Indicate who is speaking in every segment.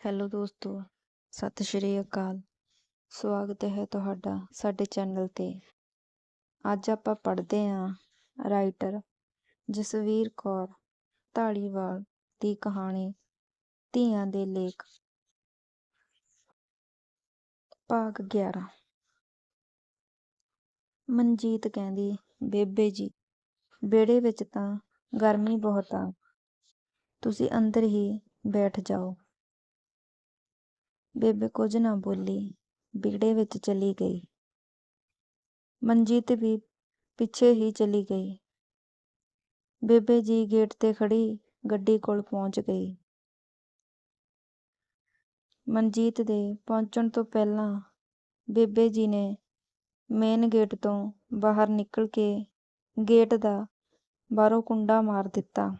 Speaker 1: Hello ਦੋਸਤੋ, ਸਤਿ ਸ਼੍ਰੀ ਅਕਾਲ। ਸਵਾਗਤ ਹੈ ਤੁਹਾਡਾ ਸਾਡੇ ਚੈਨਲ ਤੇ। ਅੱਜ ਆਪਾਂ ਪੜ੍ਹਦੇ ਹਾਂ ਰਾਈਟਰ ਜਸਵੀਰ ਕੌਰ ਢਾਲੀਵਾਲ ਦੀ ਕਹਾਣੀ ਧੀਆਂ ਦੇ ਲੇਖ। ਭਾਗ 11 ਮਨਜੀਤ ਕਹਿੰਦੀ, ਬੇਬੇ ਜੀ, ਵਿਹੜੇ ਵਿੱਚ ਤਾਂ ਗਰਮੀ ਬਹੁਤ ਆ। ਤੁਸੀਂ ਅੰਦਰ ਹੀ ਬੈਠ ਜਾਓ। ਬੇਬੇ ਕੁਝ ਨਾ ਬੋਲੀ ਵਿਗੜੇ ਵਿੱਚ ਚਲੀ ਗਈ। ਮਨਜੀਤ ਵੀ ਪਿੱਛੇ ਹੀ ਚਲੀ ਗਈ। ਬੇਬੇ ਜੀ ਗੇਟ ਤੇ ਖੜੀ ਗੱਡੀ ਕੋਲ ਪਹੁੰਚ ਗਈ। ਮਨਜੀਤ ਦੇ ਪਹੁੰਚਣ ਤੋਂ ਪਹਿਲਾਂ ਬੇਬੇ ਜੀ ਨੇ ਮੇਨ ਗੇਟ ਤੋਂ ਬਾਹਰ ਨਿਕਲ ਕੇ ਗੇਟ ਦਾ ਬਾਹਰੋਂ ਕੁੰਡਾ ਮਾਰ ਦਿੱਤਾ।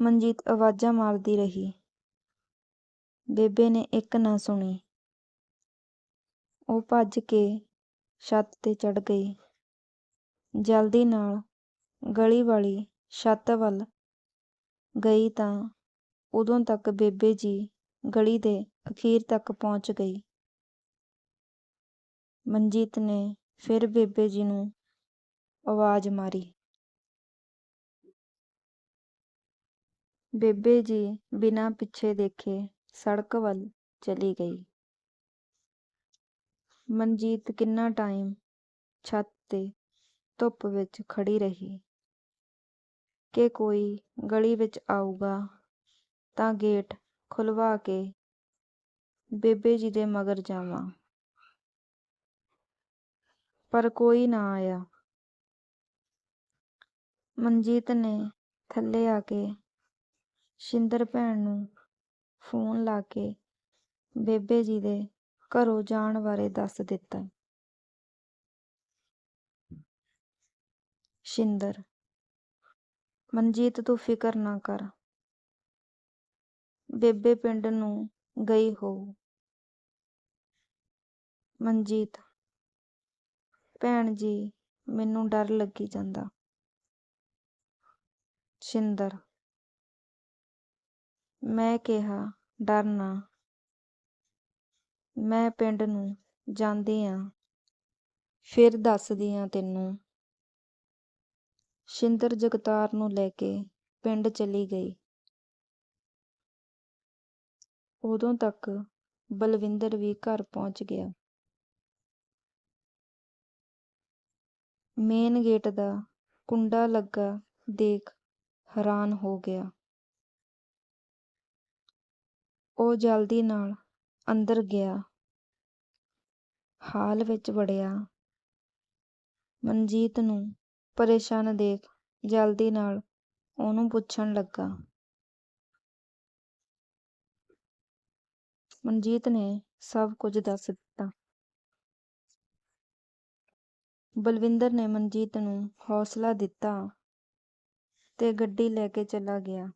Speaker 1: ਮਨਜੀਤ ਆਵਾਜ਼ਾਂ ਮਾਰਦੀ ਰਹੀ। ਬੇਬੇ ਨੇ ਇੱਕ ਨਾ ਸੁਣੀ। ਉਹ ਭੱਜ ਕੇ ਛੱਤ ਤੇ ਚੜ ਗਈ। ਜਲਦੀ ਨਾਲ ਗਲੀ ਵਾਲੀ ਛੱਤ ਵੱਲ ਗਈ ਤਾਂ ਉਦੋਂ ਤੱਕ ਬੇਬੇ ਜੀ ਗਲੀ ਦੇ ਅਖੀਰ ਤੱਕ ਪਹੁੰਚ ਗਈ। ਮਨਜੀਤ ਨੇ ਫਿਰ ਬੇਬੇ ਜੀ ਨੂੰ ਆਵਾਜ਼ ਮਾਰੀ। ਬੇਬੇ ਜੀ ਬਿਨਾਂ ਪਿੱਛੇ ਦੇਖੇ ਸੜਕ ਵੱਲ ਚਲੀ ਗਈ। ਮਨਜੀਤ ਕਿੰਨਾ ਟਾਈਮ ਛੱਤ ਤੇ ਧੁੱਪ ਵਿੱਚ ਖੜੀ ਰਹੀ। ਕਿ ਕੋਈ ਗਲੀ ਵਿੱਚ ਆਊਗਾ ਤਾਂ ਗੇਟ ਖੁਲਵਾ ਕੇ ਬੇਬੇ ਜੀ ਦੇ ਮਗਰ ਜਾਵਾਂ। ਪਰ ਕੋਈ ਨਾ ਆਇਆ। ਮਨਜੀਤ ਨੇ ਥੱਲੇ ਆ ਕੇ ਸ਼ਿੰਦਰ ਭੈਣ ਨੂੰ ਫੋਨ ਲਾ ਕੇ ਬੇਬੇ ਜੀ ਦੇ ਘਰੋਂ ਜਾਣ ਬਾਰੇ ਦੱਸ ਦਿੱਤਾ। ਸ਼ਿੰਦਰ, ਮਨਜੀਤ ਤੂੰ ਫਿਕਰ ਨਾ ਕਰ। ਬੇਬੇ ਪਿੰਡ ਨੂੰ ਗਈ ਹੋਊ ਮਨਜੀਤ, ਭੈਣ ਜੀ, ਮੈਨੂੰ ਡਰ ਲੱਗੀ ਜਾਂਦਾ। ਸ਼ਿੰਦਰ, ਮੈਂ ਕਿਹਾ ਡਰ ਨਾ। ਮੈਂ ਪਿੰਡ ਨੂੰ ਜਾਂਦੀ ਆ। ਫਿਰ ਦੱਸਦੀ ਆ ਤੈਨੂੰ। ਸ਼ਿੰਦਰ ਜਗਤਾਰ ਨੂੰ ਲੈ ਕੇ ਪਿੰਡ ਚਲੀ ਗਈ। ਉਦੋਂ ਤੱਕ ਬਲਵਿੰਦਰ ਵੀ ਘਰ ਪਹੁੰਚ ਗਿਆ। ਮੇਨ ਗੇਟ ਦਾ ਕੁੰਡਾ ਲੱਗਾ ਦੇਖ ਹੈਰਾਨ ਹੋ ਗਿਆ। ਉਹ ਜਲਦੀ ਨਾਲ ਅੰਦਰ ਗਿਆ। ਹਾਲ ਵਿੱਚ ਵੜਿਆ। ਮਨਜੀਤ ਨੂੰ ਪਰੇਸ਼ਾਨ ਦੇਖ ਜਲਦੀ ਨਾਲ ਉਹਨੂੰ ਪੁੱਛਣ ਲੱਗਾ। ਮਨਜੀਤ ਨੇ ਸਭ ਕੁਝ ਦੱਸ ਦਿੱਤਾ। ਬਲਵਿੰਦਰ ਨੇ ਮਨਜੀਤ ਨੂੰ ਹੌਸਲਾ ਦਿੱਤਾ ਤੇ ਗੱਡੀ ਲੈ ਕੇ ਚਲਾ ਗਿਆ।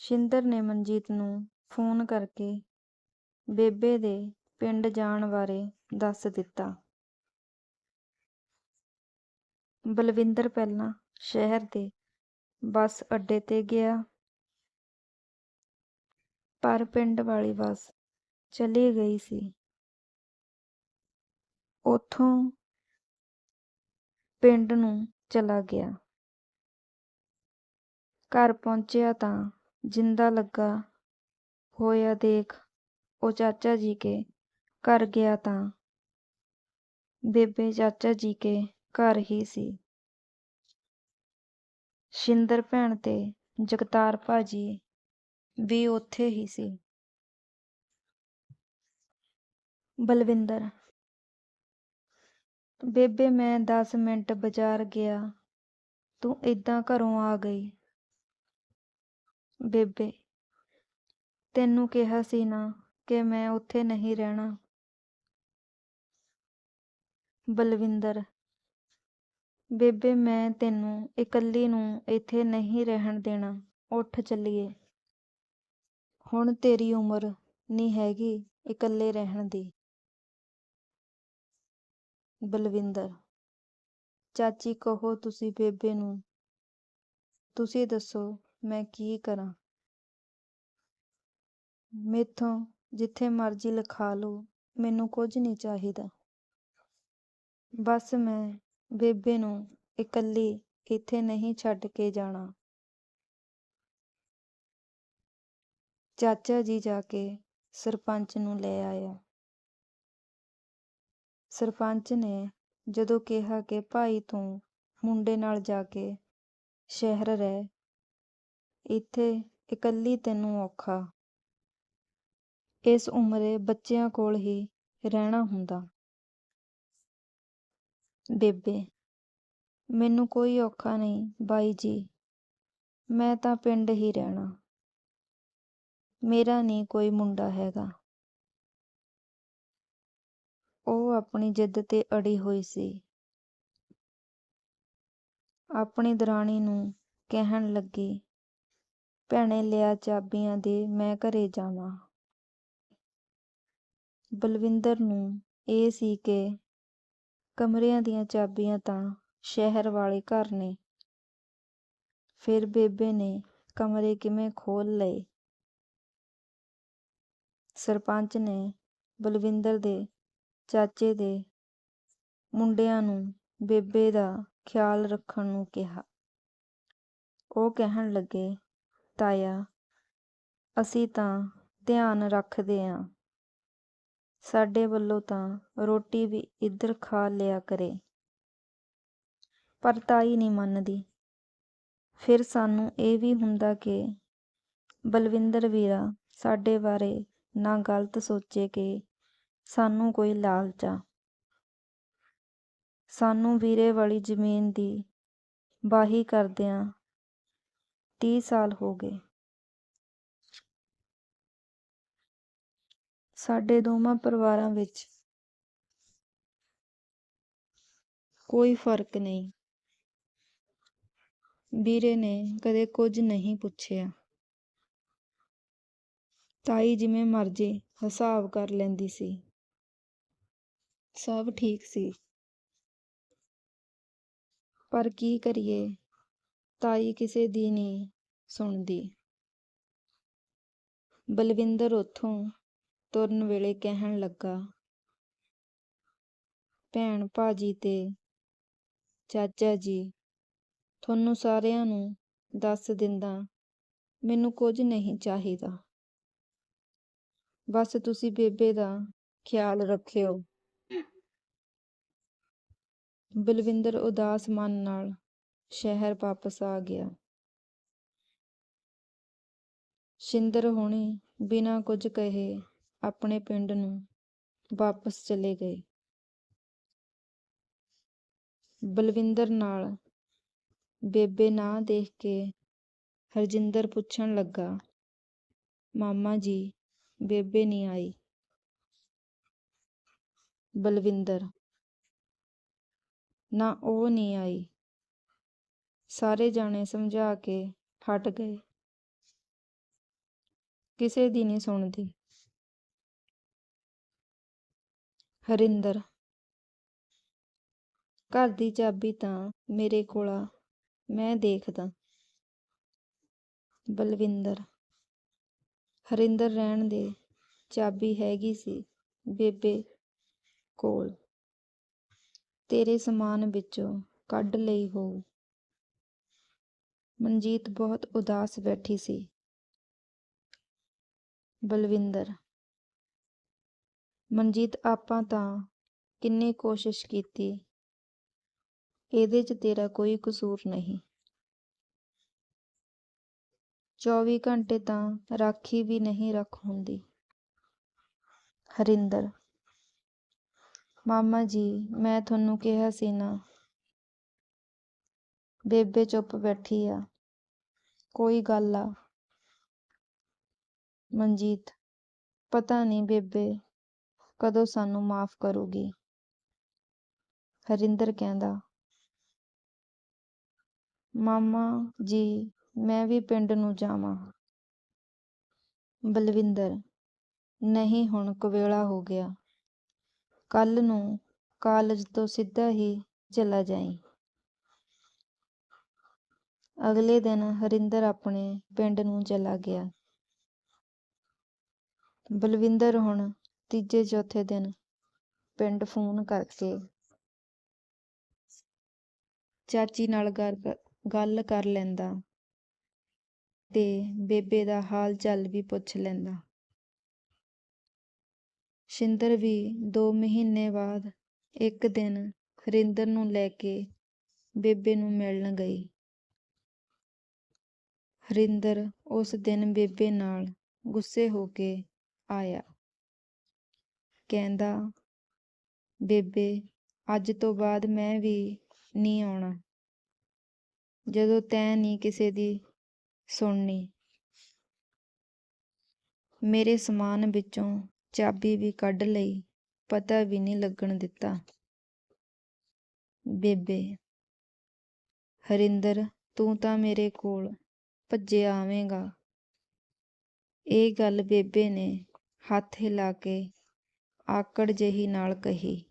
Speaker 1: ਸ਼ਿੰਦਰ ਨੇ ਮਨਜੀਤ ਨੂੰ ਫੋਨ ਕਰਕੇ ਬੇਬੇ ਦੇ ਪਿੰਡ ਜਾਣ ਬਾਰੇ ਦੱਸ ਦਿੱਤਾ। ਬਲਵਿੰਦਰ ਪਹਿਲਾਂ ਸ਼ਹਿਰ ਦੇ ਬੱਸ ਅੱਡੇ ਤੇ ਗਿਆ, ਪਰ ਪਿੰਡ ਵਾਲੀ ਬੱਸ ਚਲੀ ਗਈ ਸੀ। ਉਥੋਂ ਪਿੰਡ ਨੂੰ ਚਲਾ ਗਿਆ। ਘਰ ਪਹੁੰਚਿਆ ਤਾਂ ਜਿੰਦਾ ਲੱਗਾ ਹੋਇਆ ਦੇਖ, ਉਹ ਚਾਚਾ ਜੀ ਕੇ ਘਰ ਗਿਆ ਤਾਂ। ਬੇਬੇ ਚਾਚਾ ਜੀ ਕੇ ਘਰ ਹੀ ਸੀ। ਸ਼ਿੰਦਰ ਭੈਣ ਤੇ ਜਗਤਾਰ ਭਾਜੀ ਵੀ ਉੱਥੇ ਹੀ ਸੀ। ਬਲਵਿੰਦਰ। ਬੇਬੇ ਮੈਂ 10 ਮਿੰਟ ਬਾਜ਼ਾਰ ਗਿਆ, ਤੂੰ ਇਦਾਂ ਘਰੋਂ ਆ ਗਈ। ਬੇਬੇ, ਤੈਨੂੰ ਕਿਹਾ ਸੀ ਨਾ ਕਿ ਮੈਂ ਉੱਥੇ ਨਹੀਂ ਰਹਿਣਾ। ਬਲਵਿੰਦਰ, ਬੇਬੇ, ਮੈਂ ਤੈਨੂੰ ਇਕੱਲੀ ਨੂੰ ਇੱਥੇ ਨਹੀਂ ਰਹਿਣ ਦੇਣਾ। ਉੱਠ ਚੱਲੀਏ। ਹੁਣ ਤੇਰੀ ਉਮਰ ਨਹੀਂ ਹੈਗੀ ਇਕੱਲੇ ਰਹਿਣ ਦੀ। ਬਲਵਿੰਦਰ, ਚਾਚੀ ਕਹੋ ਤੁਸੀਂ ਬੇਬੇ ਨੂੰ, ਤੁਸੀਂ ਦੱਸੋ ਮੈਂ ਕੀ ਕਰਾਂ? ਮੇਥੋਂ ਜਿੱਥੇ ਮਰਜ਼ੀ ਲਿਖਾ ਲਓ, ਮੈਨੂੰ ਕੁਝ ਨਹੀਂ ਚਾਹੀਦਾ। ਬਸ ਮੈਂ ਬੇਬੇ ਨੂੰ ਇਕੱਲੀ ਇੱਥੇ ਨਹੀਂ ਛੱਡ ਕੇ ਜਾਣਾ। ਚਾਚਾ ਜੀ ਜਾ ਕੇ ਸਰਪੰਚ ਨੂੰ ਲੈ ਆਇਆ। ਸਰਪੰਚ ਨੇ ਜਦੋਂ ਕਿਹਾ ਕਿ ਭਾਈ ਤੂੰ ਮੁੰਡੇ ਨਾਲ ਜਾ ਕੇ ਸ਼ਹਿਰ ਰਹਿ ਇੱਥੇ ਇਕੱਲੀ ਤੈਨੂੰ ਔਖਾ। ਇਸ ਉਮਰੇ ਬੱਚਿਆਂ ਕੋਲ ਹੀ ਰਹਿਣਾ ਹੁੰਦਾ। ਬੇਬੇ, ਮੈਨੂੰ ਕੋਈ ਔਖਾ ਨਹੀਂ, ਬਾਈ ਜੀ। ਮੈਂ ਤਾਂ ਪਿੰਡ ਹੀ ਰਹਿਣਾ। ਮੇਰਾ ਨਹੀਂ ਕੋਈ ਮੁੰਡਾ ਹੈਗਾ। ਉਹ ਆਪਣੀ ਜਿੱਦ ਤੇ ਅੜੀ ਹੋਈ ਸੀ। ਆਪਣੀ ਦਰਾਣੀ ਨੂੰ ਕਹਿਣ ਲੱਗੀ ਭੈਣੇ ਲਿਆ ਚਾਬੀਆਂ ਦੇ, ਮੈਂ ਘਰੇ ਜਾਵਾਂ। ਬਲਵਿੰਦਰ ਨੂੰ ਇਹ ਸੀ ਕਿ ਕਮਰਿਆਂ ਦੀਆਂ ਚਾਬੀਆਂ ਤਾਂ ਸ਼ਹਿਰ ਵਾਲੇ ਘਰ ਨੇ। ਫਿਰ ਬੇਬੇ ਨੇ ਕਮਰੇ ਕਿਵੇਂ ਖੋਲ ਲਏ? ਸਰਪੰਚ ਨੇ ਬਲਵਿੰਦਰ ਦੇ ਚਾਚੇ ਦੇ ਮੁੰਡਿਆਂ ਨੂੰ ਬੇਬੇ ਦਾ ਖਿਆਲ ਰੱਖਣ ਨੂੰ ਕਿਹਾ। ਉਹ ਕਹਿਣ ਲੱਗੇ ਤਾਇਆ ਅਸੀਂ ਤਾਂ ਧਿਆਨ ਰੱਖਦੇ ਆਂ। ਸਾਡੇ ਵੱਲੋਂ ਤਾਂ ਰੋਟੀ ਵੀ ਇੱਧਰ ਖਾ ਲਿਆ ਕਰੇ। ਪਰ ਤਾਈ ਨਹੀਂ ਮੰਨਦੀ। ਫਿਰ ਸਾਨੂੰ ਇਹ ਵੀ ਹੁੰਦਾ ਕਿ ਬਲਵਿੰਦਰ ਵੀਰਾ ਸਾਡੇ ਬਾਰੇ ਨਾ ਗਲਤ ਸੋਚੇ ਕਿ ਸਾਨੂੰ ਕੋਈ ਲਾਲਚ ਆ। ਸਾਨੂੰ ਵੀਰੇ ਵਾਲੀ ਜ਼ਮੀਨ ਦੀ ਵਾਹੀ ਕਰਦਿਆਂ 30 ਸਾਲ ਹੋ ਗਏ। ਸਾਡੇ ਦੋਵਾਂ ਪਰਿਵਾਰਾਂ ਵਿੱਚ ਕੋਈ ਫ਼ਰਕ ਨਹੀਂ। ਵੀਰੇ ਨੇ ਕਦੇ ਕੁਝ ਨਹੀਂ ਪੁੱਛਿਆ। ਤਾਈ ਜਿਵੇਂ ਮਰਜ਼ੀ ਹਿਸਾਬ ਕਰ ਲੈਂਦੀ ਸੀ। ਸਭ ਠੀਕ ਸੀ। ਪਰ ਕੀ ਕਰੀਏ? ਤਾਈ ਕਿਸੇ ਦੀ ਨਹੀਂ ਸੁਣਦੀ। ਬਲਵਿੰਦਰ ਉੱਥੋਂ ਤੁਰਨ ਵੇਲੇ ਕਹਿਣ ਲੱਗਾ, ਭੈਣ ਭਾਜੀ ਤੇ ਚਾਚਾ ਜੀ, ਤੁਹਾਨੂੰ ਸਾਰਿਆਂ ਨੂੰ ਦੱਸ ਦਿੰਦਾ, ਮੈਨੂੰ ਕੁਝ ਨਹੀਂ ਚਾਹੀਦਾ। ਬਸ ਤੁਸੀਂ ਬੇਬੇ ਦਾ ਖਿਆਲ ਰੱਖਿਓ ਬਲਵਿੰਦਰ ਉਦਾਸ ਮਨ ਨਾਲ ਸ਼ਹਿਰ ਵਾਪਸ ਆ ਗਿਆ। ਸ਼ਿੰਦਰ ਹੋਣੀ ਬਿਨਾਂ ਕੁਝ ਕਹੇ ਆਪਣੇ ਪਿੰਡ ਨੂੰ ਵਾਪਸ ਚਲੇ ਗਏ। ਬਲਵਿੰਦਰ ਨਾਲ ਬੇਬੇ ਨਾ ਦੇਖ ਕੇ ਹਰਜਿੰਦਰ ਪੁੱਛਣ ਲੱਗਾ, ਮਾਮਾ ਜੀ, ਬੇਬੇ ਨਹੀਂ ਆਈ? ਬਲਵਿੰਦਰ, ਨਾ ਉਹ ਨਹੀਂ ਆਈ। ਸਾਰੇ ਜਾਣੇ ਸਮਝਾ ਕੇ ਹਟ ਗਏ। ਕਿਸੇ ਦੀ ਨਹੀਂ ਸੁਣਦੀ। ਹਰਿੰਦਰ। ਘਰ ਦੀ ਚਾਬੀ ਤਾਂ ਮੇਰੇ ਕੋਲ ਆ, ਮੈਂ ਦੇਖਦਾ। ਬਲਵਿੰਦਰ। ਹਰਿੰਦਰ ਰਹਿਣ ਦੇ ਚਾਬੀ ਹੈਗੀ ਸੀ ਬੇਬੇ ਕੋਲ। ਤੇਰੇ ਸਮਾਨ ਵਿੱਚੋਂ ਕੱਢ ਲਈ ਹੋਊ। ਮਨਜੀਤ ਬਹੁਤ ਉਦਾਸ ਬੈਠੀ ਸੀ। ਬਲਵਿੰਦਰ, ਮਨਜੀਤ ਆਪਾਂ ਤਾਂ ਕਿੰਨੀ ਕੋਸ਼ਿਸ਼ ਕੀਤੀ, ਇਹਦੇ 'ਚ ਤੇਰਾ ਕੋਈ ਕਸੂਰ ਨਹੀਂ। 24 ਘੰਟੇ ਤਾਂ ਰਾਖੀ ਵੀ ਨਹੀਂ ਰੱਖ ਹੁੰਦੀ। ਹਰਿੰਦਰ, ਮਾਮਾ ਜੀ, ਮੈਂ ਤੁਹਾਨੂੰ ਕਿਹਾ ਸੀ ਨਾ ਬੇਬੇ ਚੁੱਪ ਬੈਠੀ ਆ। ਕੋਈ ਗੱਲ ਆ? ਮਨਜੀਤ, ਪਤਾ ਨਹੀਂ ਬੇਬੇ ਕਦੋਂ ਸਾਨੂੰ ਮਾਫ ਕਰੂਗੀ। ਹਰਿੰਦਰ ਕਹਿੰਦਾ, ਮਾਮਾ ਜੀ, ਮੈਂ ਵੀ ਪਿੰਡ ਨੂੰ ਜਾਵਾਂ। ਬਲਵਿੰਦਰ, ਨਹੀਂ ਹੁਣ ਕੁਵੇਲਾ ਹੋ ਗਿਆ। ਕੱਲ ਨੂੰ ਕਾਲਜ ਤੋਂ ਸਿੱਧਾ ਹੀ ਚਲਾ ਜਾਈਂ। ਅਗਲੇ ਦਿਨ ਹਰਿੰਦਰ ਆਪਣੇ ਪਿੰਡ ਨੂੰ ਚਲਾ ਗਿਆ। ਬਲਵਿੰਦਰ ਹੁਣ ਤੀਜੇ ਚੌਥੇ ਦਿਨ ਪਿੰਡ ਫੋਨ ਕਰਕੇ ਚਾਚੀ ਨਾਲ ਗੱਲ ਕਰ ਲੈਂਦਾ ਤੇ ਬੇਬੇ ਦਾ ਹਾਲ ਚਾਲ ਵੀ ਪੁੱਛ ਲੈਂਦਾ। ਸ਼ਿੰਦਰ ਵੀ ਦੋ ਮਹੀਨੇ ਬਾਅਦ ਇੱਕ ਦਿਨ ਹਰਿੰਦਰ ਨੂੰ ਲੈ ਕੇ ਬੇਬੇ ਨੂੰ ਮਿਲਣ ਗਈ। ਹਰਿੰਦਰ ਉਸ ਦਿਨ ਬੇਬੇ ਨਾਲ ਗੁੱਸੇ ਹੋ ਕੇ ਆਇਆ। ਕਹਿੰਦਾ, ਬੇਬੇ, ਅੱਜ ਤੋਂ ਬਾਅਦ ਮੈਂ ਵੀ ਨਹੀਂ ਆਉਣਾ। ਜਦੋਂ ਤੈਂ ਨਹੀਂ ਕਿਸੇ ਦੀ ਸੁਣਨੀ, ਮੇਰੇ ਸਮਾਨ ਵਿੱਚੋਂ ਚਾਬੀ ਵੀ ਕੱਢ ਲਈ, ਪਤਾ ਵੀ ਨਹੀਂ ਲੱਗਣ ਦਿੱਤਾ। ਬੇਬੇ, ਹਰਿੰਦਰ, ਤੂੰ ਤਾਂ ਮੇਰੇ ਕੋਲ ਭੱਜਿਆ ਆਵੇਂਗਾ। ਇਹ ਗੱਲ ਬੇਬੇ ਨੇ ਹੱਥ ਹਿਲਾ ਕੇ ਆਕੜ ਜਿਹੀ ਨਾਲ ਕਹੀ।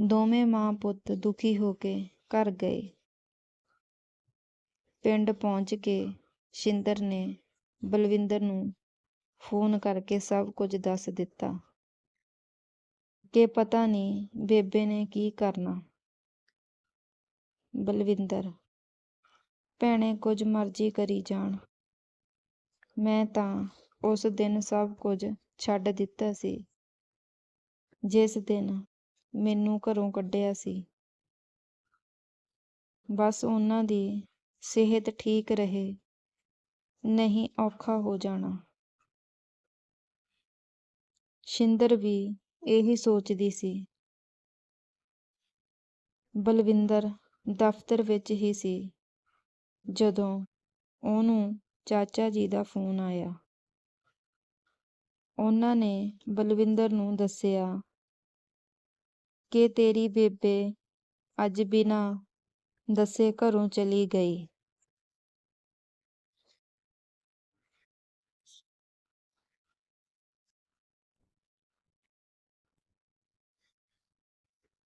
Speaker 1: ਦੋਵੇਂ ਮਾਂ ਪੁੱਤ ਦੁਖੀ ਹੋ ਕੇ ਘਰ ਗਏ। ਪਿੰਡ ਪਹੁੰਚ ਕੇ ਸ਼ਿੰਦਰ ਨੇ ਬਲਵਿੰਦਰ ਨੂੰ ਫੋਨ ਕਰਕੇ ਸਭ ਕੁਝ ਦੱਸ ਦਿੱਤਾ ਕਿ ਪਤਾ ਨਹੀਂ ਬੇਬੇ ਨੇ ਕੀ ਕਰਨਾ। ਬਲਵਿੰਦਰ ਭੈਣੇ ਕੁਝ ਮਰਜ਼ੀ ਕਰੀ ਜਾਣ। ਮੈਂ ਤਾਂ ਉਸ ਦਿਨ ਸਭ ਕੁਝ ਛੱਡ ਦਿੱਤਾ ਸੀ। ਜਿਸ ਦਿਨ ਮੈਨੂੰ ਘਰੋਂ ਕੱਢਿਆ ਸੀ। ਬਸ ਉਹਨਾਂ ਦੀ ਸਿਹਤ ਠੀਕ ਰਹੇ। ਨਹੀਂ ਔਖਾ ਹੋ ਜਾਣਾ। ਸ਼ਿੰਦਰ ਵੀ ਇਹੀ ਸੋਚਦੀ ਸੀ। ਬਲਵਿੰਦਰ ਦਫ਼ਤਰ ਵਿੱਚ ਹੀ ਸੀ। ਜਦੋਂ ਉਹਨੂੰ ਚਾਚਾ ਜੀ ਦਾ ਫੋਨ ਆਇਆ। ਉਹਨਾਂ ਨੇ ਬਲਵਿੰਦਰ ਨੂੰ ਦੱਸਿਆ ਕਿ ਤੇਰੀ ਬੇਬੇ ਅੱਜ ਬਿਨਾਂ ਦੱਸੇ ਘਰੋਂ ਚਲੀ ਗਈ।